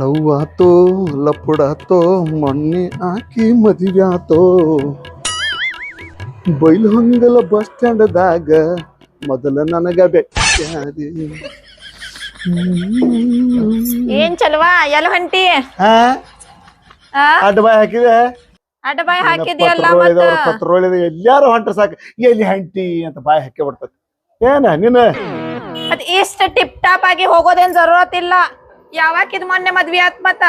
Love ಆತೋ ಲಪ್ಪುಡಾತೋ ಮೊನ್ನೆ ಆಕಿ ಮದುವೆ ಆತೋ ಬೈಲ್ ಹಂಗಲ ಬಸ್ ಸ್ಟ್ಯಾಂಡ್ದಾಗ ಮೊದಲ ನನಗ ಬೆಟ್ಟಾದಿ ಏನ್ ಚಲ್ವಾ ಎಲ್ಲ ಹೊಂಟಿ? ಅಡ್ಬಾಯ್ ಹಾಕಿದೆ? ಅಡ್ಡ ಬಾಯ್ ಹಾಕಿದ್ಯಲ್ಲ ಮತ್ತ? ಪತ್ರೋಳಿ ಎಲ್ಲಾರು ಹೊಂಟ್ರ ಸಾಕು. ಎಲ್ಲಿ ಹಂಟಿ ಅಂತ ಬಾಯ್ ಹಾಕಿ ಬಿಡ್ತದೆ. ಏನ ನಿನ್ನ ಮತ್ ಇಷ್ಟ ಟಿಪ್ ಟಾಪ್ ಆಗಿ ಹೋಗೋದೇನ್ ಜರೂರತ್ ಇಲ್ಲ. ಯಾವಾಗ ಇದ್ ಮೊನ್ನೆ ಮದ್ವಿ ಆತ್ ಮತ್ತ?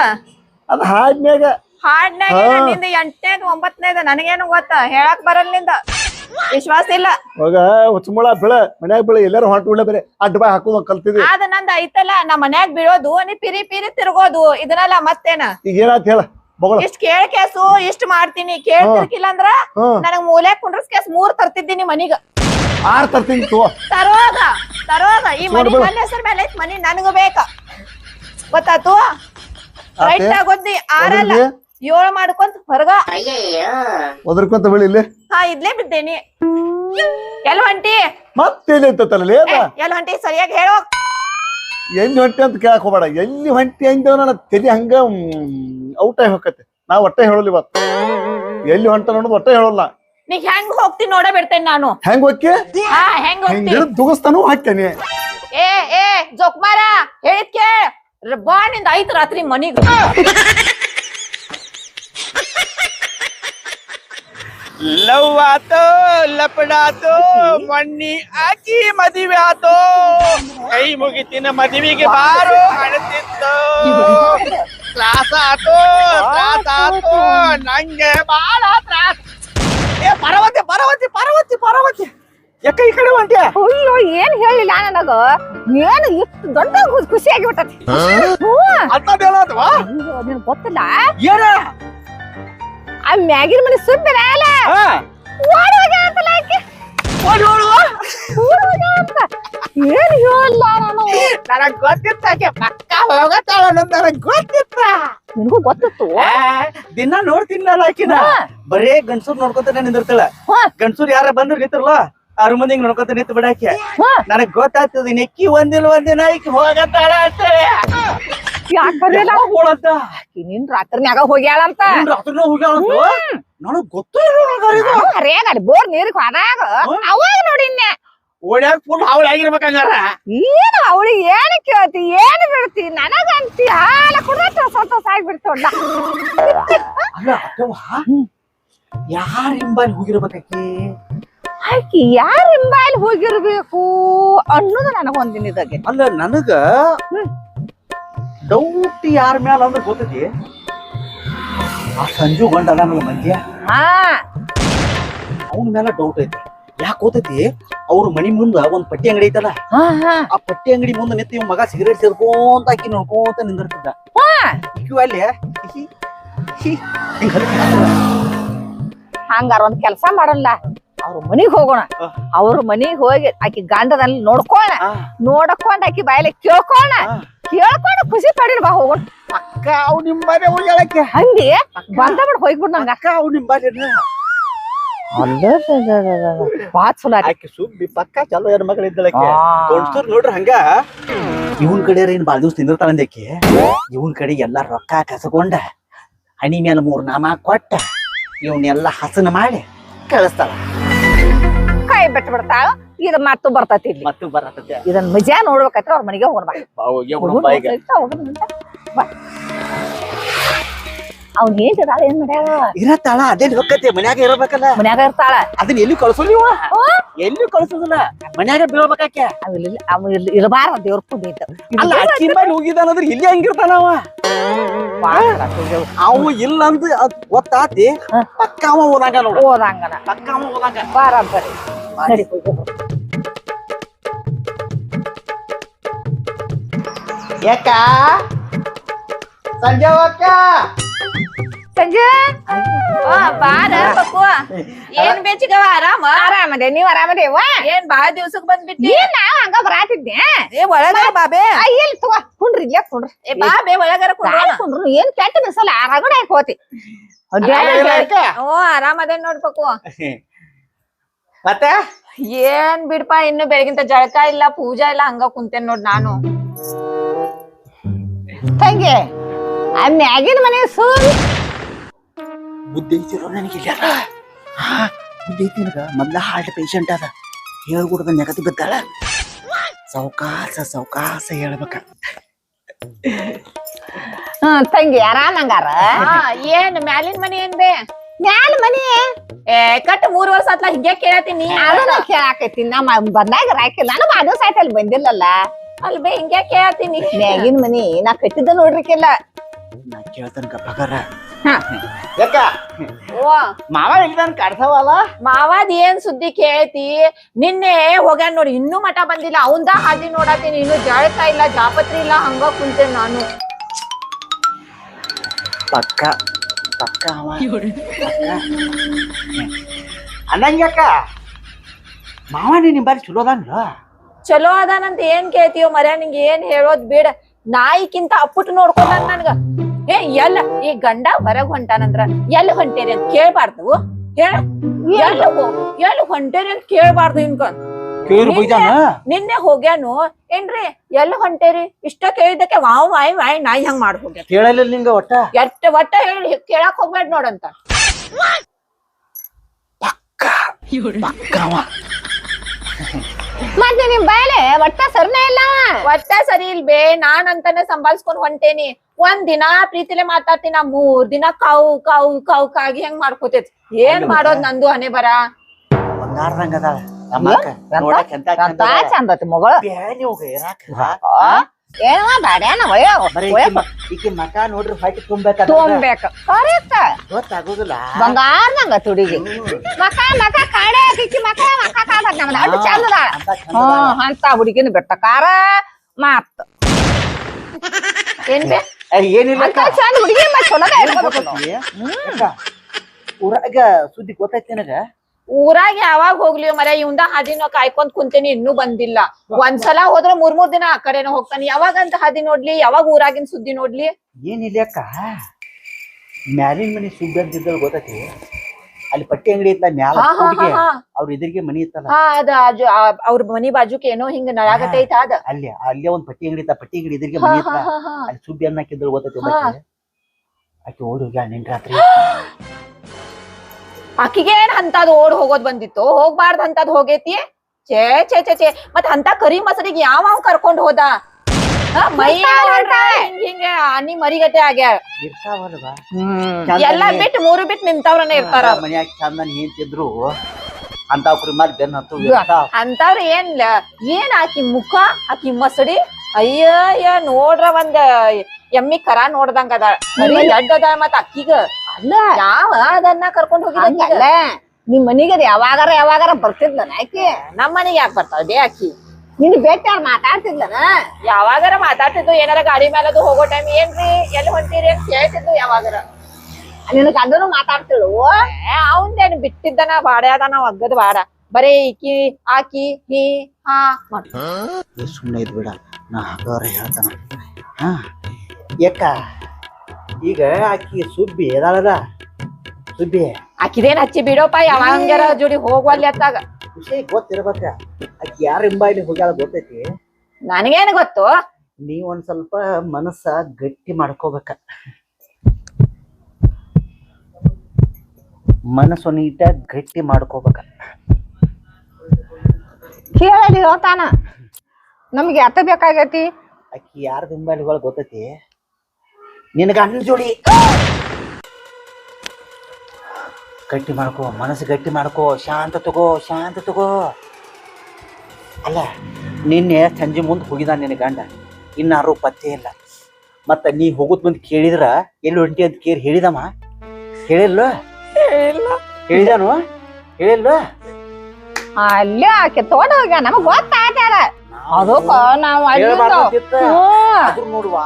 ಅದು ಹಾಡ್ನ್ಯಾಗ. ಹಾಡ್ನಾಗ ಹಾ. ನಿಂದ ಎಂಟನೇದ ಒಂಬತ್ತನೇದ ನನಗೇನು ಗೊತ್ತ? ಹೇಳಕ್ ಬರಲ್ಲಿಂದ ವಿಶ್ವಾಸ ಇಲ್ಲ. ಅವಾಗ ಹುಚ್ಚಮುಳ ಬೆಳ ಮನ್ಯಾಗ ಬೆಳ ಎಲ್ಲಾರು ಹೊಂಟ ಉಳ್ಳೆ ಬೇರೆ. ಅಡ್ಡ ಬಾಯ್ ಹಾಕೋದ್ ಕಲ್ತಿದ್ವಿ ಅದ ನಂದ ಐತಲ್ಲ ನಮ್ ಮನ್ಯಾಗ ಬೀಳೋದು ನೀ ಪಿರಿ ಪಿರಿ ತಿರ್ಗೋದು ಇದನ್ನಲ್ಲ ಮತ್ತೇನ? ಈಗ ಏನಾತ್ ಹೇಳ ಬಗಳ. ಇಷ್ಟ್ ಕೇಳ್ ಕೇಸು ಇಷ್ಟ್ ಮಾಡ್ತೀನಿ. ಕೇಳ್ತಿರ್ಕಿಲ್ಲ ಅಂದ್ರ ನನಗ್ ಮೂಲೆ ಕುಂಡ್ರಸ್ ಕೇಸ್ ಮೂರ್ ತರ್ತಿದ್ದೀನಿ ಮನಿಗ. ಆರ್ ತರ್ತೀನಿ ತೋ ತರೋದ ತರೋದ ಈ ಮನಿ ನೋಡ್ಬಿಡು. ನನ್ನ ಹೆಸರು ಮೇಲೆ ಐತ್ ಮನಿ ನನಗೂ ಬೇಕ. ಗೊತ್ತಾತು? ರೈಟ್ ಆಗೋದ್ದಿ ಆರಲ್ಲ. ಏಳು ಮಾಡ್ಕೊಂತ ಹೊರಗ. ಒದರ್ಕೊಂತ ಬೆಳಿ ಇಲ್ಲಿ? ಹಾ ಇದ್ಲೇ ಬಿದ್ದೇನಿ. ಎಲ್ ಹೊಂಟಿ? ಮತ್ತೆ ಎಲ್ ಹೊಂಟಿ? ಸರಿಯಾಗಿ ಹೇಳೋ. ಎಲ್ಲಿ ಹೊಂಟಿ ಅಂತ ಕೇಳಕ್ ಹೋಗ್ಬೇಡ. ಎಲ್ಲಿ ಹೊಂಟಿ ಅಂತ ನನ್ನ ತಲೆ ಹಂಗ ಔಟ್ ಆಗಿ ಹೋಗತ್ತೆ ನಾ ಒಟ್ಟೆ ಹೇಳಲ್ಲ ಇವತ್ತು. ಎಲ್ಲಿ ಹೊಂಟ ನೋಡೋದು ಒಟ್ಟೆ ಹೇಳಲ್ಲ. ನೀ ಹೆಂಗ್ ಹೋಗ್ತಿ ನೋಡ ಬಿಡ್ತೇನೆ ನಾನು. ಹೆಂಗ್ ಹೆಂಗ್ ಹೆಂಗ್ ಹೋಗ್ತಿ? ದುಗಸ್ತಾನು ಹಾಕ್ತೇನೆ ಏ ಏ ಜೋಕ್ಮಾರ ಹೇಳಿದ್ ಕೇಳ. ಬಾ ಐತ್ ರಾತ್ರಿ ಮನಿಗ್. ಲವ್ ಆತೋ ಲಪಡಾತೋ ಮಣ್ಣಿ ಹಾಕಿ ಮದುವೆ ಆತೋ. ಕೈ ಮುಗಿತಿನ ಮದುವೆಗೆ ಬಾರೋ ಅಳತಿತ್ತು. ತ್ರಾಸ ಆತೋ ತ್ರಾಸ ಆತೋ, ನಂಗೆ ಬಾಳ ತ್ರಾಸ. ಏ, ಪರವತಿ ಪರವತಿ ಪರವತಿ ಪರವತಿ. ಯಾಕ ಈ ಕಡೆ ಹೊಂಟ್ಯ ಅಯ್ಯೋ ಏನ್ ಹೇಳಿಲ್ಲ ನನಗ? ಏನು ಇಷ್ಟು ದೊಡ್ಡ ಖುಷಿ- ಆಗಿಬಿಟ್ಟತಿ. ಅಂತದೇನಾತವಾ ಅಯ್ಯೋ ನಿನ್ ಗೊತ್ತಿಲ್ಲ? ಏನ? ಆ ಮ್ಯಾಗಿನ ಮನೆ ಸುದ್ದಿರ ಅಲ್ಲ? ಹಾ. ಓಡಿ ಹೋಗ್ಯಾಳಂತಲ್ಲ ಆಕಿ? ಓಡಿ ಓಡುವ ಓಡಿ ಹೋಗ್ಯಾಳಂತ ಏನ್ ಹೇಳಿಲ್ಲ ನಾನು? ನನಗ್ ಗೊತ್ತಿತ್ತ ಆಕೆ ಪಕ್ಕ ಹೋಗತ್ತಾಳ ಅನ್ನೋದ್ ನನಗ್ ಗೊತ್ತಿತ್ತ. ನಿನಗೂ ಗೊತ್ತಿತ್ತು? ದಿನ ದಿನ ನೋಡ್ತೀನಲ್ಲ ಆಕಿನ. ಬರೇ ಗಂಡಸೂರ್ ನೋಡ್ಕೊತಾನೆ ನಿಂದಿರ್ತಾಳ. ಹಾ. ಗಂಡಸೂರ್ ಯಾರ ಬಂದ್ರು ನಿಂತಿರಲ್ಲ ಆರು ಮಂದಿ ಹಿಂಗ್ ನೋಡ್ಕೊತ ನಿಂತ ಬಿಡಾಕೆ. ನನಗ್ ಗೊತ್ತಾಗ್ತದ ನೆಕ್ಕಿ ಒಂದಿನ ಒಂದಿನ ಈಕಿ ಹೋಗತ್ತಾಳ ಅಂತ. ಯಾಕಂದ್ರೆ ಹೋಳಂತ ನಿನ್ ರಾತ್ರಿನ್ಯಾಗ ಹೋಗ್ಯಾಳಂತ ರಾತ್ರಿನ ಹೋಗ್ಯಾಳಂತ ನನಗ್ ಗೊತ್ತೂ ಇಲ್ಲ ನೋಡ್ರಿ ಇದು. ಅರೇ ಗಾಡಿ ಬೋರ್ ನೀರಿಗೆ ಹೋದಾಗ ಅವಾಗ ನೋಡಿನ್ನೆ ಓಡ್ಯಾಗ ಫುಲ್ ಹಾವಳಿ ಆಗಿರ್ಬೇಕಂಗಾರ ಏನು ಅವಳಿಗೆ ಏನು ಕೇಳ್ತಿ ಏನು ಬಿಡ್ತಿ ನನಗಂತಿ ಹಾಲ ಕುಡ್ದ ಸ್ವಲ್ಪ ಸಾಯ್ಬಿಡ್ತೊಂಡ ಅಲ್ಲ. ಅಥವಾ ಯಾರಿಂಬಲ್ಲಿ ಹೋಗಿರ್ಬೇಕಾಕಿ ಆಕಿ ಯಾರ ಹಿಂಬಾಯಲ್ಲಿ ಹೋಗಿರ್ಬೇಕು ಅನ್ನೋದು ನನಗೊಂದಿನ ಇದಾಗೆ. ಅಲ್ಲ ನನಗ ಡೌಟ್ ಯಾರ ಮ್ಯಾಲ ಅಂದ್ರೆ ಗೊತ್ತೈತಿ? ಆ ಸಂಜು ಗಂಡ ನಮ್ಮ ಮಂದ್ಯ ಹಾ. ಅವನ ಮೇಲೆ ಡೌಟ್ ಐತಿ. ಯಾಕೆ ಗೊತ್ತೈತಿ? ಅವ್ರ ಮನಿ ಮುಂದ ಒಂದ್ ಪಟ್ಟಿ ಅಂಗಡಿ ಐತಲ್ಲ? ಆ ಪಟ್ಟಿ ಅಂಗಡಿ ಮುಂದೆ ನಿಂತ ಇವ್ ಮಗ ಸಿಗರೇಟ್ ಸೇರ್ಕೊಂತ ಆಕಿ ನೋಡ್ಕೊಂತ ನಿಂದಿರ್ತಿದ್ದ. ಈಕಿಯು ಅಲ್ಲಿ. ಹಂಗಾರ ಒಂದ್ ಕೆಲಸ ಮಾಡಲ್ಲ. ಅವ್ರ ಮನಿಗ್ ಹೋಗೋಣ. ಅವ್ರ ಮನಿಗ್ ಹೋಗಿ ಆಕಿ ಗಂಡದಲ್ಲಿ ನೋಡ್ಕೋಣ ನೋಡಕೊಂಡ್ ಆಕಿ ಬಾಯಲ್ಲಿ ಕೇಳ್ಕೋಣ. ಕೇಳ್ಕೊಂಡು ಖುಷಿ ಪಡಿನ ಬಾ ಹೋಗೋಣ ಅಕ್ಕ ಅವ್ ನಿಮ್ ಮನೆ ಹೋಗ್ಯಾಳಕ್ಕೆ ಹಂಗೆ ಬಂದ ಬಿಡ್ ಹೋಗ್ಬಿಡ್ ನಂಗ. ಅಕ್ಕ ಅವ್ ನಿಮ್ ಬಾಲ್ಯ ಬಾತ್ ಚಲೋ ಆಕಿ. ಸುಬ್ಬಿ ಪಕ್ಕ ಚಲೋ ಹೆಣ್ಣು ಮಗಳ ಇದ್ದಳಕ್ಕೆ ನೋಡ್ರಿ ಹಂಗ? ಇವನ್ ಕಡೆ ಏನ್ ಬಾಳ ದಿವ್ಸ ತಿಂದಿರ್ತಾಳಂದಕ್ಕೆ ಇವನ್ ಕಡೆ ಎಲ್ಲಾ ರೊಕ್ಕ ಕಸಕೊಂಡ ಹಣಿ ಮೇಲೆ ಮೂರ್ ನಾಮ ಕೊಟ್ಟ ಇವನ್ನೆಲ್ಲ ಹಸನ ಮಾಡಿ ಕಳಿಸ್ತಾಳ. ಕೈ ಬಿಟ್ಟು ಬಿಡ್ತಾಳ ಇದು ಮತ್ತು ಬರ್ತೈತಿ ಇಲ್ಲಿ. ಮತ್ತು ಬರತ್ತೆ. ಇದನ್ ಮಜಾ ನೋಡ್ಬೇಕಾಯ್ತು ಅವ್ರ ಮನೆಗೆ ಹೋಗೋಣ ಬಾ. ಅವ್ನ ಹೇಗಿದಾಳ ಏನ್ ಮಾಡ್ಯಾಳ? ಇರತ್ತಾಳ ಅದೇನ್ ಹೊಕ್ಕತ್ತೆ ಮನ್ಯಾಗ ಇರಬೇಕಲ್ಲ. ಮನ್ಯಾಗ ಇರ್ತಾಳ. ಅದನ್ನ ಎಲ್ಲಿ ಕಳ್ಸೋ ನೀವ? ಎಲ್ಲಿ ಕಳ್ಸೋದಿಲ್ಲ ಮನ್ಯಾಗ ಬೀಳ್ಬೇಕಾಕೆ? ಅವಿಲ್ಲ ಅವ ಇರಬಾರ ದೇವ್ರ ಪುಣ್ಯ ಇತ್ತು ಅಲ್ಲ ಅಕ್ಕಿ ಮೇಲೆ ಹೋಗಿದಾನಂದ್ರ ಇಲ್ಲಿ ಹೆಂಗಿರ್ತಾನವ ಅವ? ಅವು ಇಲ್ಲ ಅಂದ್ ಗೊತ್ತಾತಿ. ಪಕ್ಕ ಅವ ಓದಂಗ ನೋಡ. ಓದಂಗನ ಪಕ್ಕ ಅವ ಓದಂಗ ನಡಿ. ಯಾಕ ಸಂಜೆ ಅಕ್ಕ ಸಂಜೆ? ಓ ಬಾರ ಪಕ್ಕು ಏನ್ ಬೇಚಿಗವ ಆರಾಮ? ಆರಾಮದೆ ನೀವ್ ಆರಾಮದೇವ ಏನ್ ಬಾಳ ದಿವ್ಸಕ್ ಬಂದ್ಬಿಟ್ಟಿ? ಏನ್ ನಾವ್ ಹಂಗ ಬರಾತಿದ್ದೆ? ಏ ಒಳಗಾರ ಬಾಬೆ. ಇಲ್ಲಿ ತಗೋ ಕುಂಡ್ರಿ ಇಲ್ಲೇ ಕುಂಡ್ರಿ. ಏ ಬಾಬೆ ಒಳಗಾರ ಕುಂಡ್ರು. ಏನ್ ಕೆಟ್ಟ ಬಿಸಲ್ಲ ಆರಾಗಡೆ ಹೋತಿ. ಓ ಆರಾಮದೇ ನೋಡ್ಬೇಕು ಮತ್ತೆ? ಏನ್ ಬಿಡ್ಪಾ ಇನ್ನು ಬೆಳಗಿಂತ ಜಳಕ ಇಲ್ಲ ಪೂಜಾ ಇಲ್ಲ ಹಂಗ ಕುಂತೇನ್ ನೋಡ್ ನಾನು. ತಂಗಿ ಆ ಮ್ಯಾಗಿನ ಮನೆ ಸುಮ್ ಬುದ್ಧಿ ಐತಿರೋ ನನಗೆ ಇಲ್ಲ ಹಾ ಬುದ್ಧಿ ಐತಿ ನನಗ. ಮೊದ್ಲ ಹಾರ್ಟ್ ಪೇಷಂಟ್ ಅದ. ಹೇಳ್ಕೊಡ್ದ ನೆಗತಿ ಬಿದ್ದಾಳ ಸೌಕಾಸ ಸೌಕಾಸ ಹೇಳ್ಬೇಕ. ಹ್ಮ್ ತಂಗಿ ಆರಾಮಂಗಾರ ಏನ್ ಮ್ಯಾಲಿನ ಮನಿ ಏನ್ ಬೇ? ಮ್ಯಾಲ ಮನಿ? ಏ ಕಟ್ ಮೂರ್ ವರ್ಷ ಆತ್ಲ ಹಿಂಗೆ ಕೇಳತೀನಿ ಅದನ್ನ ಕೇಳಾಕೈತಿ ನಮ್ಮ ಬಂದಾಗ ರಾಕಿಲ್ಲ ನಾನು ಬಾದು ಸಾಯ್ತಲ್ಲಿ ಬಂದಿಲ್ಲಲ್ಲ. ಅಲ್ ಬೇ ಹಿಂಗೆ ಕೇಳತೀನಿ ಮ್ಯಾಗಿನ ಮನಿ ನಾ ಕಟ್ಟಿದ್ದ ನೋಡ್ರಿಕಿಲ್ಲ. ನಾ ಕೇಳ್ತಾನ ಗಪ್ಪಗಾರ ಹಾ. ಯಾಕ? ಓ. ಮಾವ ಇಲ್ದಾನ ಕಾಡ್ಸವಲ್ಲ ಮಾವಾದ್ ಏನ್ ಸುದ್ದಿ ಕೇಳ್ತಿ? ನಿನ್ನೆ ಹೋಗ್ಯಾನ ನೋಡಿ ಇನ್ನೂ ಮಠ ಬಂದಿಲ್ಲ. ಅವಂದ ಹಾದಿ ನೋಡತೀನಿ. ಇನ್ನು ಜಳಕ ಇಲ್ಲ ಜಾಪತ್ರಿ ಇಲ್ಲ ಹಂಗ ಕುಂತೇನ್ ನಾನು. ಪಕ್ಕ ಪಕ್ಕ ಅವ. ಅನ್ನಂಗ್ಯಾಕ ಮಾವ ನಿನ್ ಬಾರಿ ಚಲೋ ಅದಾನ್ಲ? ಚಲೋ ಅದಾನಂತ ಏನ್ ಕೇಳ್ತೀಯೋ ಮರ್ಯಾ ನಿಂಗೆ ಏನ್ ಹೇಳೋದ್ ಬೇಡ. ನಾಯಿಕ್ಕಿಂತ ಅಪ್ಪುಟ್ಟು ನೋಡ್ಕೊಂಡ ನನ್ಗ. ಏ ಎಲ್ಲ ಈ ಗಂಡ ಹೊರಗ್ ಹೊಂಟಾನಂದ್ರ ಎಲ್ ಹೊಂಟೇರಿ ಅಂತ ಕೇಳ್ಬಾರ್ದು. ಎಲ್ ಎಲ್ಲಿ ಹೊಂಟೇರಿ ಅಂತ ಕೇಳ್ಬಾರ್ದು ಇನ್ಕೊಂಡ್ ನಿನ್ನೆ ಹೋಗ್ಯಾನು. ಏನ್ರಿ ಎಲ್ಲಿ ಹೊಂಟೇರಿ? ಇಷ್ಟ ಕೇಳಿದಕ್ಕೆ ವಾವ್ ವಾಯ್ ವಾಯ್ ನಾಯಿ ಹಂಗ್ ಮಾಡ್ ಕೇಳಲಿಲ್ಲ ನಿಂಗ ಒಟ್ಟ? ಎಷ್ಟ ಒಟ್ಟ ಹೇಳಿ ಕೇಳಾಕ್ ಹೋಗ್ಬೇಡ ನೋಡಂತ. ಮತ್ತೆ ನಿಮ್ ಬಯಲೆ ಒಟ್ಟ ಸರ್ನೇ ಇಲ್ಲ. ಒಟ್ಟ ಸರಿ ಇಲ್ಬೇ ನಾನ್ ಅಂತಾನೆ ಸಂಭಾಳ್ಸ್ಕೊಂಡ್ ಹೊಂಟೇನಿ. ಒಂದ್ ದಿನ ಪ್ರೀತಿಲೆ ಮಾತಾಡ್ತೀನಿ ನಾ ಮೂರ್ ದಿನ ಕಾವು ಕಾವು ಕಾವು ಕಾಗಿ ಹೆಂಗ್ ಮಾಡ್ಕೋತೈತಿ. ಏನ್ ಮಾಡೋದ್ ನಂದು ಹನೆ ಬರ? ಬಂಗಾರದಂಗ ಅದಾಳ. ನಮ್ಮಕ್ಕ ನೋಡಕ್ ಎಂತ ಚಂದತಿ ಮಗಳ. ಬ್ಯಾನಿ ಹೋಗ ಇರಾಕ ಏನವ ಬ್ಯಾಡ್ಯಾನ ಬರೀ ಒಯ್ಯ ಈಕಿ ಮ- ಈಕಿ ಮಕ ನೋಡ್ರಿ ಹೊಟ್ಟೆ ತುಂಬಬೇಕ. ತೊಂಬೇಕ ಕರೆಕ್ಟ್ ಗೊತ್ತಾಗೋದಿಲ್ಲ ಬಂಗಾರದಂಗ ತುಡಿಗಿ ಮಕ ಮಕ ಕಾಡೆ ಕಿಕ್ಕಿ ಮಕ ಮಕ ಕಾಡ ನಮ್ದು. ಅಷ್ಟು ಚಂದದ ಅಂತ ಚಂದ ಅದಾಳ. ಹ್ಮ್ ಅಂತ ಹುಡುಗಿನ ಬೆಟ್ಟಕಾರ ಮಾತ್. ಏನ್ ಬೇ ಏನಿಲ್ಲ ಅಂತ ಚಂದ ಹುಡುಗಿ ನಾವು. ಊರಾಗ ಸುದ್ದಿ ಗೊತ್ತೈತಿ ನಿನಗ? ಊರಾಗ ಯಾವಾಗ ಹೋಗ್ಲಿ ಮರ ಇವಂದ ಹಾದಿನೋ ಕಾಯ್ಕೊಂಡ್ ಕುಂತೇನಿ ಇನ್ನೂ ಬಂದಿಲ್ಲ. ಒಂದ್ಸಲ ಹೋದ್ರ ಮೂರ್ ಮೂರ್ ದಿನ ಆ ಕಡೆನ ಹೋಗ್ತಾನೆ. ಯಾವಾಗ ಅಂತ ಹಾದಿ ನೋಡ್ಲಿ ಯಾವಾಗ ಊರಾಗಿನ್ ಸುದ್ದಿ ನೋಡ್ಲಿ? ಏನಿಲ್ಲ ಅಕ್ಕ. ಮ್ಯಾಲಿನ ಮನೆ ಸುದ್ದಿ ಅಂತಿದ್ದಲ್ಲಿ ಗೊತ್ತೈತಿ? ಅಲ್ಲಿ ಪಟ್ಟಿ ಅಂಗಡಿ ಇತ್ತ ಮ್ಯಾಲ ಹಾ ಹಾ ಹುಡುಗಿ ಹಾ ಅವ್ರ ಎದುರಿಗೆ ಮನಿ ಇತ್ತಲ್ಲ. ಹಾ ಅದ ಆಜು- ಆ- ಅವ್ರ ಮನಿ ಬಾಜುಕ್ ಏನೋ ಹಿಂಗ ನಳಾಗತೈತ ಅದ. ಅಲ್ಲಿ ಅಲ್ಲೇ ಒಂದ್ ಪಟ್ಟಿ ಅಂಗಡಿ ಇತ್ತ. ಪಟ್ಟಿ ಅಂಗಡಿ ಎದುರಿಗೆ ಹಾ ಮನಿ ಇತ್ತ ಹಾ ಹಾ. ಅಲ್ಲಿ ಸುಬ್ಬಿ ಅನ್ನ ಗೊತ್ತೈತಿ ಓದತ್ತೆ ಒಬ್ಬಾಕಿ. ಆಕಿ ಓಡಿ ಹೋಗ್ಯಾಳ ನಿನ್ ರಾತ್ರಿ. ಆಕಿಗೆ ಏನ್ ಅಂತದ್ ಓಡ್ ಹೋಗೋದ್ ಬಂದಿತ್ತು? ಹೋಗ್ಬಾರ್ದ್ ಅಂತದ್ ಹೋಗೈತಿ? ಛೇ ಛೇ ಛೇ ಛೇ. ಮತ್ ಅಂತ ಕರಿ ಮಸರಿಗೆ ಯಾವ ಕರ್ಕೊಂಡ್ ಹೋದ? ಮೈ ಹಿಂಗ್ ಹಿಂಗೆ ಆನಿ ಮರಿಗತೆ ಆಗ್ಯಾವ ಇರ್ತಾವಲ್ವಾ? ಎಲ್ಲಾ ಬಿಟ್ಟು ಮೂರು ಬಿಟ್ಟು ನಿಂತಾವ್ರನ ಇರ್ತಾರ. ಮನ್ಯಾಗ ಚಂದನ್ ಏನ್ತಿದ್ರು ಅಂತ ಕುರಿ ಬೆನ್ ಹತ್ತು ಅಂತವ್ರ ಏನ್ ಏನ್ ಆಕಿ ಮುಖ ಆಕಿ ಮಸಡಿ? ಅಯ್ಯ ಅಯ್ಯ ನೋಡ್ರ ಒಂದ್ ಎಮ್ಮಿ ಕರ ನೋಡ್ದಂಗ ಅದ ದೊಡ್ಡ ಅದ ಮತ್ ಅಕ್ಕಿಗ. ಅಲ್ಲ. ಯಾವ ಅದನ್ನ ಕರ್ಕೊಂಡ್ ಹೋಗಿದ್ದ ನಿಮ್ ಮನಿಗೆ ಯಾವಾಗಾರ ಯಾವಾಗಾರ ಯಾವಾಗಾರ ಬರ್ತಿದ್ನ ಆಕಿ? ನಮ್ ಮನೆಗೆ ಯಾಕೆ ಬರ್ತಾವ ಅದೇ ಅಕ್ಕಿ? ನಿನ್ ಅವ್ರ ಮಾತಾಡ್ತಿದ್ಲನ? ಯಾವಾಗಾರ ಮಾತಾಡ್ತಿದ್ದು ಏನಾರ ಗಾಡಿ ಮೇಲದು ಹೋಗೋ ಟೈಮ್ ಏನ್ರಿ? ಎಲ್ಲಿ ಹೊಂಟೀರಿ ಅಂತ ಕೇಳ್ತಿದ್ದು ಯಾವಾಗಾರ. ನಿನ್ನ ಗಂಡನು ಮಾತಾಡ್ತಿಳು? ಅವಂದೇನು ಬಿಟ್ಟಿದ್ದನ ಬಾಡ ಅದಾನ ಒಗ್ಗದ ಬಾಡ. ಬರೇ ಈಕಿ ಆಕಿ ಹಿ ಹಾ ಮಾಡ್. ಸುಮ್ಮನೆ ಇದ್ ಬಿಡ. ನಾ ಹಾಗಾರ ಹೇಳ್ತಾನ. ಹಾ? ಯಾಕ ಈಗ ಆಕಿ ಸುಬ್ಬಿ ಎದಾಳದ ಸುಬ್ಬಿ. ಆಕಿದೇನ್ ಹಚ್ಚಿ ಬಿಡೋಪ ಯಾವಾಗಂಗಾರ ಜೋಡಿ ಹೋಗ್ವಲ್ಲಿ ಅತ್ತಾಗ. ವಿಷಯ ಗೊತ್ತಿರ್ಬೇಕ ಆಕಿ ಯಾರ ಹಿಂಬಾಯಿಲಿ ಹೋಗ್ಯಾಳ ಗೊತ್ತೈತಿ? ನನಗೇನು ಗೊತ್ತು? ನೀವ್ ಒಂದ್ ಸ್ವಲ್ಪ ಮನಸ್ಸ ಗಟ್ಟಿ ಮಾಡ್ಕೋಬೇಕ. ಮನಸ್ಸು ನೀಟ ಗಟ್ಟಿ ಮಾಡ್ಕೋಬೇಕ. ಕೇಳಲಿ ಹೋತಾನ ನಮ್ಗೆ ಎತ್ತ ಬೇಕಾಗೈತಿ? ಆಕಿ ಯಾರ ಹಿಂಬಾಯ್ಲಿಗಳು ಗೊತ್ತೈತಿ? ನಿನಗ ಅಣ್ಣ ಜೋಡಿ ಗಟ್ಟಿ ಮಾಡ್ಕೋ ಮನಸ್ಸು ಗಟ್ಟಿ ಮಾಡ್ಕೋ ಶಾಂತ ತಗೋ ಶಾಂತ ತಗೋ. ಅಲ್ಲ ನಿನ್ನೆ ಸಂಜೆ ಮುಂದೆ ಹೋಗಿದ ನಿನ್ನ ಗಂಡ. ಇನ್ನಾರು ಪತ್ತೆ ಇಲ್ಲ. ಮತ್ತೆ ನೀ ಹೋಗುದ್ ಮುಂದೆ ಕೇಳಿದ್ರ ಎಲ್ಲಿ ಹೊಂಟಿ ಅಂತ ಕೇಳಿ ಹೇಳಿದಮ್ಮ? ಹೇಳಿಲ್ಲ. ಹೇಳಿದಾನು? ಹೇಳಿಲ್ಲ ಅಲ್ಲೇ ಆಕೆ ಹೋಗ್ಯ ನಮಗ್ ಅದಕ್ಕ ನಾವು ನೋಡುವ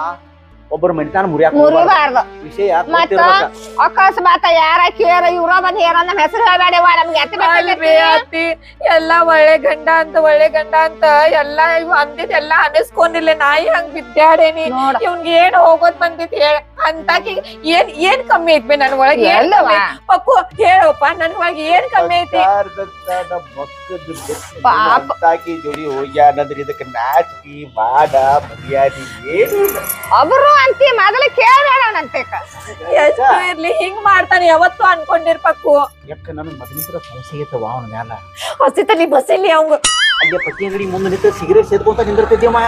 ಒಬ್ಬರು ಮನಿತಾನ ಮುರಿಯಾಕ ಮುರಿಬಾರ್ದು. ವಿಷಯ ಅಕಸ್ಮಾತ್ ಅಕಸ್ಮಾತ ಯಾರ ಕೇರ ಇವ್ರ ಬಂದ್ ಏನೋ ನಮ್ಮ ಹೆಸರು ಹೇಳ್ಬೇಡವ ನಮ್ಗೆ ಎತ್ತ ಅಲ್ವೇ ಅತ್ತಿ ಎಲ್ಲಾ ಒಳ್ಳೆ ಗಂಡ ಅಂತ ಒಳ್ಳೆ ಗಂಡ ಅಂತ ಎಲ್ಲಾ ಇವ್ ಅಂದಿದ್ ಎಲ್ಲಾ ಅನಿಸ್ಕೊಂಡಿಲ್ಲ. ನಾಯಿ ಹಂಗ್ ಬಿದ್ದಾಡೇನಿ. ಇವ್ನ್ಗೆ ಏನ್ ಹೋಗೋದ್ ಬಂದಿತ್ ಹೇಳ. ಅಂತಾಕಿ ಏನ್ ಏನ್ ಕಮ್ಮಿ ಐತಿ ನನ್ ಒಳಗೆ? ಏನ್ ಪಕ್ಕು ಹೇಳಪ್ಪ ನನ್ ಒಳಗೆ ಏನ್ ಕಮ್ಮಿ ಐತಿ? ಪಾಪ. ತಾಕಿ ಜೋಡಿ ಹೋಗ್ಯಾನಂದ್ರ ಇದಕ್ಕೆ ನಾಚಿಕೆ ಮಾಡ ಮರ್ಯಾದೆ ಏನು. ಒಬ್ರು ಅಂತಿ ಮೊದಲು ಕೇಳ್ಬೇಡವನಂತೆ ಎಷ್ಟು ಇರ್ಲಿ ಹಿಂಗ್ ಮಾಡ್ತಾನೆ ಯಾವತ್ತು ಅನ್ಕೊಂಡಿರ್ಬೇಕು ಯಾಕ ಮೊದಲಿಂದ ಸಂಶಯ ಐತವ ಅವನ ಮ್ಯಾಲ? ಹಸಿತಲಿ ಬಸ್ಸಿಲಿ ಅವಂಗ. ಅಲ್ಲೇ ಪಟ್ಟಿ ಅಂಗಡಿ ಮುಂದೆ ನಿಂತ ಸಿಗರೇಟ್ ಸೇದ್ಕೊಂತ ನಿಂದಿರ್ತಿದ್ಯಮ್ಮ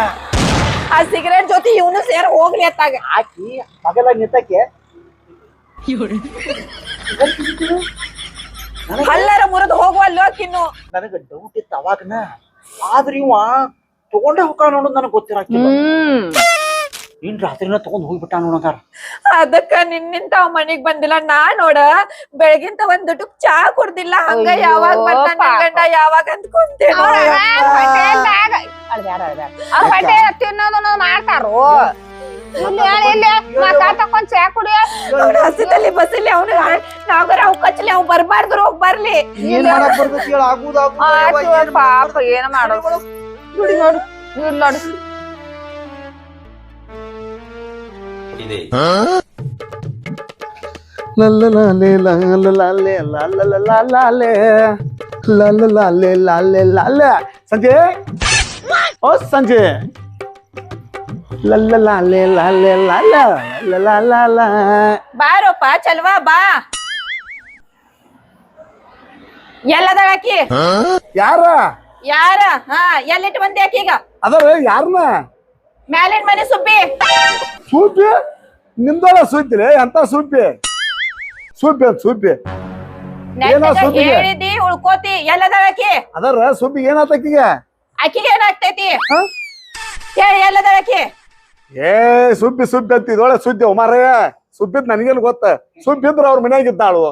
ಆ ಸಿಗರೇಟ್ ಜೊತೆ ಇವನು ಸೇರ್ ಹೋಗ್ಲಿ ಅತ್ತಾಗ. ಆಕಿ ಮಗಲ ನಿಂತಕ್ಕೆ? ಹಲ್ಲರ ಮುರಿದು ಹೋಗುವಲ್ಲೋ ಕಿನ್ನು ನನಗ ಡೌಟ್ ಇತ್ತು ಅವಾಗನ. ಆದ್ರ ಇವ ತಗೊಂಡೆ ಹೋಗ ನೋಡೋದು ನನಗ್ ಗೊತ್ತಿರಾಕಿಲ್ಲ. ಹ್ಮ್. ಇನ್ ರಾತ್ರಿನ ತಗೊಂಡ್ ಹೋಗ್ಬಿಟ್ಟ ನೋಡಂಗಾರ ಅದಕ್ಕ ನಿನ್ನಿಂತ ಅವ್ ಮನಿಗ್ ಬಂದಿಲ್ಲ ನಾ ನೋಡ ಬೆಳಗಿಂತ ಒಂದ್ ದುಡ್ಡು ಚಾ ಕುಡ್ದಿಲ್ಲ ಹಂಗ ಯಾವಾಗ ಬರ್ತಾನ ನಿನ್. ಗಂಡ ಯಾವಾಗ ಅಂತ ಅವ್ರ ಮಾಡ್ತಾರೋ? ಹಸಿದಲ್ಲಿ ಬಸ್ಸಲ್ಲಿ ಅವ್ನು ನಾಗರ ಅವ್ ಕಚ್ಚಲಿ ಅವ್ ಬರ್ಬಾರ್ದ್ರು ಹೋಗ್ ಬರ್ಲಿ. ಪಾಪ ಏನ ಮಾಡೋದು? ನೋಡಿ. ನೋಡು. ಇಲ್ಲಿ ನೋಡು ಲಲ್ಲಲಾಲೆ ಲಲ್ಲಲಾಲೆ ಲಲ್ಲಲಾಲೆ ಲಲ್ಲಲಾಲೆ ಲಾಲೆ ಲಾಲೆ ಸಂಜೆ ಓ ಸಂಜೆ ಲಲ್ಲಲಾಲೆ ಲಾಲೆ ಲಾಲ ಲಲ್ಲಲಾಲ ಬಾರೋಪ ಚಲ್ವಾ ಬಾ ಎಲ್ಲದಳಕಿ ಯಾರ ಯಾರ ಹಾ ಎಲ್ಲಿಟ್ಟು ಬಂದಿ ಆಕೀಗ ಅದರ ಯಾರನ್ನ ಮ್ಯಾಲಿನ ಮನೆ ಸುಬ್ಬಿ ಸೂಪಿ ನಿಮ್ದಳ ಸುದ್ದಿ ಎಂತ ಸುಬ್ಬಿ ಸುಬ್ಬಿ ಅಂತ ಸುಬ್ಬಿ ಏನೋ ಸುಬ್ಬಿಗೆ? ಹೇಳಿದಿ ಉಳ್ಕೋತಿ ಎಲ್ಲದಳಕಿ ಅದರ ಸುಬ್ಬಿ ಏನಾತ ಆಕಿಗೆ? ಏನಾಗ್ತೈತಿ? ಹೇಳಿ ಎಲ್ಲದಳಕಿ ಏ ಸುಬ್ಬಿ ಸುಬ್ಬಿ ಅಂತ ಇದೊಳೆ ಸುದ್ದಿ ಮಾರಯ್ಯ ಸುಬ್ಬಿದ್ ನನಗೇನು ಗೊತ್ತ? ಸುಬ್ಬಿದ್ರ ಅವ್ರ ಮನ್ಯಾಗ ಇದ್ದಾಳು.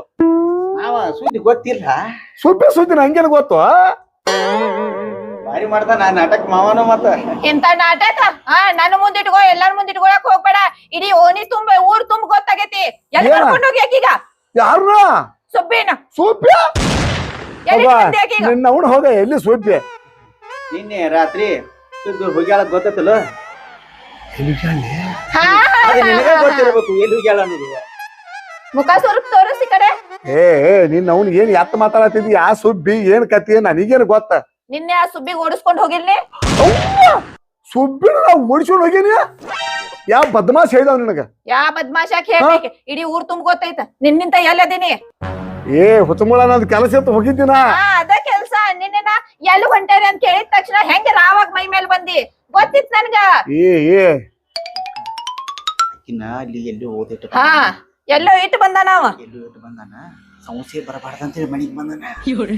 ಸುದ್ದಿ ಗೊತ್ತಿಲ್ಲ. ಸುಬ್ಬಿ ಸುದ್ದಿ ನಂಗೇನು ಗೊತ್ತು? ಮಾಡ್ತಾನ ನಾಟಕ ಮಾವನ ಮತ್ತ. ಇಂತ ನಾಟಕ? ಹಾ ನನ್ನ ಎಲ್ಲಾರ ಮುಂದಿಟ್ಕೊಳಕ್ ಹೋಗ್ಬೇಡ. ಇಡೀ ಓಣಿ ತುಂಬ ಊರ್ ತುಂಬ ಗೊತ್ತಾಗೈತಿ. ಎಲ್ಲಿ ಏನ? ಕರ್ಕೊಂಡು ಹೋಗಿ ಆಕೀಗ ಯಾರನ್ನ ಸುಬ್ಬಿನ? ಸೂಪಿ ಎಲ್ಲಿ ಹೋಗ. ಬಂದಿ ಆಕೀಗ ನಿನ್ನ ಅವನು ಹೋಗ ಎಲ್ಲಿ ಸೂಪಿ ನಿನ್ನೆ ರಾತ್ರಿ ಸುದ್ದು ಹೋಗ್ಯಾಳ ಗೊತ್ತೈತಲ್ಲ ಹಾ ಅದು ನಿನಗ ಗೊತ್ತಿರ್ಬೇಕು ಎಲ್ಲಿ ಹೋಗ್ಯಾಳ ಅನ್ನೋದು. ಮುಖ ಸ್ವರೂಪ್ ತೋರಿಸಿ ಕಡೆ. ಏ ಏ, ನಿನ್ನ ಅವ್ನು ಏನ್ ಎತ್ತ ಮಾತಾಡತ್ತಿದ್ ಯಾ ಸುಬ್ಬಿ ಏನ್ ಕತಿ ನನಗೇನು ಗೊತ್ತ? ನಿನ್ನೆ ಆ ಸುಬ್ಬಿಗ್ ಓಡಿಸ್ಕೊಂಡು ಹೋಗಿರ್ಲಿ? ಸುಬ್ಬಿನ ನಾವು ಓಡಿಸ್ಕೊಂಡು ಹೋಗೀನಿ? ಯಾವ ಬದ್ಮಾಶ್ ಹೇಳಿದ ನಿನಗ? ಯಾ ಬದ್ಮಾಶಾಕ್ ಹೇಳ್ಬೇಕು? ಇಡೀ ಊರ್ ತುಂಬ ಗೊತ್ತೈತ. ನಿನ್ನಿಂತ ಎಲ್ಲದಿನಿ ಏ ಹುತ್ತಮುಳ ನಂದ್ ಕೆಲಸ ಅಂತ ಹೋಗಿದ್ದೀನ? ಹಾ ಅದ ಕೆಲ್ಸ. ನಿನ್ನೆ ನಾ ಎಲ್ಲಿ ಹೊಂಟೇರಿ ಅಂತ ಕೇಳಿದ ತಕ್ಷಣ ಹೆಂಗ ರಾವಾಗ ಮೈ ಮೇಲೆ ಬಂದಿ? ಗೊತ್ತಿತ್ತು ನನ್ಗ. ಏ ಏ. ಆಕಿನ ಅಲ್ಲಿ ಎಲ್ಲಿ ಓದಿಟ್ಟು ಹಾ ಎಲ್ಲೋ ಇಟ್ಟು ಬಂದಾನ ನಾವ ಎಲ್ಲಿ ಇಟ್ಟು ಬಂದಾನ? ಸಮಸ್ಯೆ ಬರಬಾರ್ದಂತೇಳಿ ಮನಿಗ್ ಬಂದಾನ.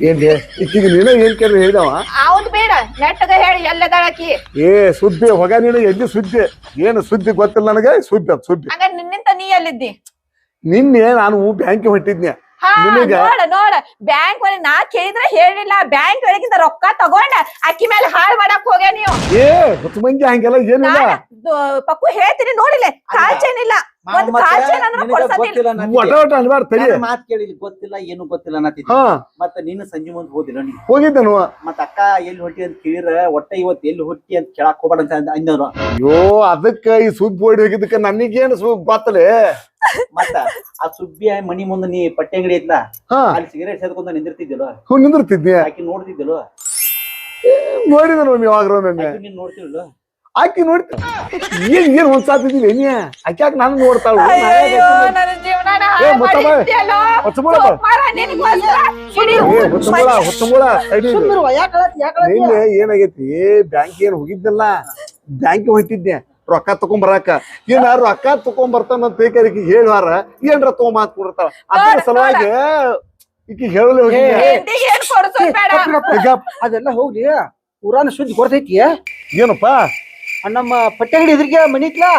ಏನ್ ಈಕಿಗೆ ನೀನು ಏನ್ ಕೇಳಿ ಹೇಳಿದವ? ಅವನ್ ಬೇಡ ನೆಟ್ಟಗ ಹೇಳಿ ಎಲ್ಲದಾಕಿ ಏ ಸುದ್ದಿ ಹೊಗ ನೀನು ಎಲ್ಲಿ ಸುದ್ದಿ? ಏನು ಸುದ್ದಿ ಗೊತ್ತಿಲ್ಲ ನನಗೆ? ಸುದ್ದಿ ಅದು ಸುದ್ದಿ. ಹಂಗ ನಿನ್ನಿಂತ ನೀ ಎಲ್ಲಿದ್ದಿ? ನಿನ್ನೆ ನಾನು ಬ್ಯಾಂಕ್ ಹೊಂಟಿದ್ನೆ. ಹಾ ನಿನಗ? ನೋಡ ನೋಡ. ಬ್ಯಾಂಕ್ ಒಳಗೆ ನಾ ಕೇಳಿದ್ರೆ ಹೇಳಿಲ್ಲ. ಬ್ಯಾಂಕ್ ಒಳಗಿಂದ ರೊಕ್ಕ ತಗೊಂಡ ಅಕ್ಕಿ ಮೇಲೆ ಹಾಳ್ ಮಾಡಕ್ ಹೋಗ್ಯ ನೀವು. ಏ ಹುಚ್ಚು ಮಂಗಿ ಹಂಗೆಲ್ಲ ಏನಿಲ್ಲ? ನಾನ ದ- ಪಕ್ಕು ಹೇಳ್ತೀನಿ ನೋಡಿಲ್ಲ. ಕಾಲ್ ಚೈನ್ ಇಲ್ಲ. ಒಂದ್ ಕಾಲ್ ಚೈನ್ ಅಂದ್ರ ಕೊಡ್ಸತಿಲ್ಲ ಒಟ ಒಟ ಅನ್ಬಾರ್ದು ತಡಿ. ಮಾತ್ ಕೇಳಿಲ್ಲ ಗೊತ್ತಿಲ್ಲ ಏನು ಗೊತ್ತಿಲ್ಲ ಅನ್ನತ್ತಿದ್ದಿ ಹಾ. ಮತ್ತ ನೀನು ಸಂಜೆ ಮುಂದೆ ಹೋದಿಲ್ಲ ನೀ ಹೋಗಿದ್ದೆನು ಮತ್ತ ಅಕ್ಕ ಎಲ್ಲಿ ಹೊಟ್ಟಿ ಅಂತ ಕೇಳಿರ ಒಟ್ಟ ಇವತ್ತು ಎಲ್ಲಿ ಹೊಟ್ಟಿ ಅಂತ ಕೇಳಕ್ ಹೋಗ್ಬೇಡ ಅಂತ ಅಂದ- ಅಂದವ್ರು ಅಯ್ಯೋ ಅದಕ್ಕ ಈ ಸುಬ್ಬಿ ಓಡಿ ಹೋಗಿದ್ದಕ್ಕ ನನಗೇನು ಗೊತ್ತಲೇ? ಮತ್ತ ಆ ಸುಬ್ಬಿ ಮನಿ ಮುಂದೆ ನೀ ಪಟ್ಟಿ ಅಂಗಡಿ ಐತ್ಲ ಹಾ. ಅಲ್ಲಿ ಸಿಗರೇಟ್ ಸೇದ್ಕೊಂತ ನಿಂದಿರ್ತಿದ್ದಿಲ್ಲ ಹ್ಞೂ ನಿಂದಿರ್ತಿದ್ನಿ ಆಕಿ ನೋಡ್ತಿದ್ದಿಲ್ಲ ನೋಡಿದ ನೋಡಿ ಯಾವಾಗ ನೀನ್ ನೋಡ್ತಿಲ್ಲ ಆಕಿ ನೋಡ್ತಿ ಏನ್ ಏನ್ ಆಕಿ ಯಾಕೆ ನಾನು ನೋಡ್ತಾಳು? ಏನಾಗೈತಿ? ಬ್ಯಾಂಕ್ ಏನ್ ಹೋಗಿದ್ದಲ್ಲ ಬ್ಯಾಂಕ್ ಹೊಂಟಿದ್ದೆ ರೊಕ್ಕ ತಗೊಂಡ್ ಬರಾಕ ಏನ ರೊಕ್ಕ ತಗೊಂಡ್ ಬರ್ತಾನ ಬೇಕರಿಗೆ ಹೇಳುವಾರ ಏನ್ರ ತಗೊಂಡ್ ಮಾತು ಕೊಡ್ತಾಳ. ಅದ್ರ ಸಲುವಾಗಿ ಈಕಿ ಹೇಳಲಿ ಹೋಗಿ. ಹೆಂಡ್ತಿಗ್ ಏನ್ ಕೊಡ್ಸೋದ್ ಬೇಡ. ಅದೆಲ್ಲ ಹೋಗ್ಲಿ. ಪುರಾಣ ಸುದ್ದಿ ಕೊಡ್ತೈತಿ. ಏನಪ್ಪ? ನಮ್ಮ ಪಟ್ಟೆಗಡಿ ಎದುರಿಗೆ ಮನಿ ಇತ್ಲಾ?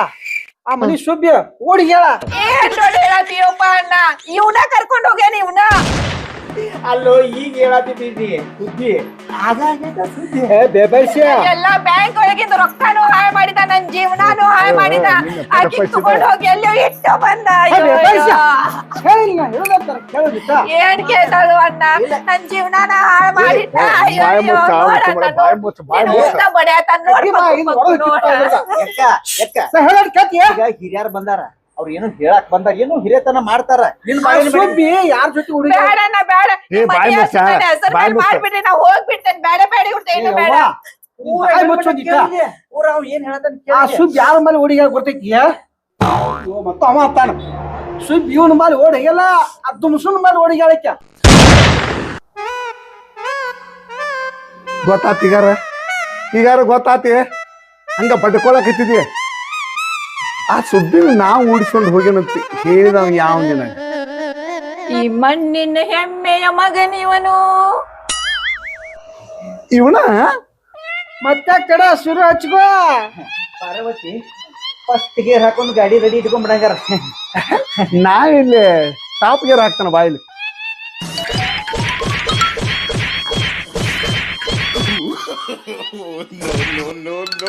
ಆ ಮನಿ ಶುಭ್ಯ ಓಡಿ ಹೇಳ. ಇವ್ನ ಕರ್ಕೊಂಡ್ ಹೋಗ್ಯಾನ ಇವ್ನ? ಅಲ್ಲೋ ಈಗ ಹೇಳತ್ತಿದ್ದೀನಿ ಸುದ್ದಿ? ಅದಾಗೈತ ಸುದ್ದಿ ಬೇಬರ್ಸಿ ಎಲ್ಲಾ ಬ್ಯಾಂಕ್ ಒಳಗಿಂದ ರೊಕ್ಕನೂ ಹಾಳ್ ಮಾಡಿದ ನನ್ ಜೀವನಾನು ಹಾಳ್ ಮಾಡಿದ. ಆಕಿ ತಗೊಂಡ್ ಹೋಗಿ ಎಲ್ಲೋ ಇಟ್ಟು ಬಂದ. ಏನ್ ಕೇಳ್ತಾಳು ಅಣ್ಣ? ನನ್ ಜೀವನಾನ ಹಾಳ್ ಹಿರಿಯರ್ ಬಂದಾರ. ಅವ್ರ ಏನು ಹೇಳಕ್ ಬಂದಾಗ ಏನು ಹಿರಿಯತನ ಮಾಡ್ತಾರ. ಗೊತ್ತಾತಿಗಾರ ಸುಬ್ಬಿ ಯಾರ ಜೊತೆ ಹುಡುಗಿ ಬೇಡಣ್ಣ ಬೇಡ. ಏ, ಬಾಯಿ ಮುಚ್ಚ, ಹೆಸರು ಬಾಯಿ ಮುಚ್ಚ. ಮಾಡ್ಬಿಟ್ರೆ ನಾ ಹೋಗ್ಬಿಡ್ತೇನೆ. ಬೇಡ ಬೇಡ ಏನು ಬೇಡ. ಬಾಯಿ ಮುಚ್ಚೋದಿತ್ತ ಊರ ಅವ್ ಏನ್ ಹೇಳತಾನ ಆ ಸುಬ್ಬಿ ಯಾರ ಮೇಲೆ ಮತ್ತ ಅವ ಅಂತಾನ. ಇವನ ಮೇಲೆ ಓಡಿಗೆಲ್ಲ ಆ ದುಮ್ಸುನ್ ಮೇಲೆ ಗೊತ್ತಾತ್ ಈಗಾರ? ಈಗಾರ ಗೊತ್ತಾತಿ ಹಂಗ ಬಡ್ಕೊಳಕತ್ತಿದ್ವಿ ಆ ಸುದ್ದಿ ನಾವು ಉಡಿಸ್ಕೊಂಡು ಹೋಗ್ಯನಂತ ಹೇಳಿದವ ಯಾವ ದಿನ. ಈ ಮಣ್ಣಿನ ಹೆಮ್ಮೆಯ ಮಗನಿವನು ಇವನ. ಮತ್ತೆ ಕಡ ಶುರು ಹಚ್ಕೋ. ಪಾರ್ವತಿ ಫಸ್ಟ್ ಗೇರ್ ಹಾಕೊಂಡು ಗಾಡಿ ರೆಡಿ ಇಟ್ಕೊಂಡ್ಬಿಡಂಗಾರ ನಾ ಇಲ್ಲಿ ಟಾಪ್ ಗೇರ್ ಹಾಕ್ತಾನ ಬಾಯಿಲಿ. No, no, no.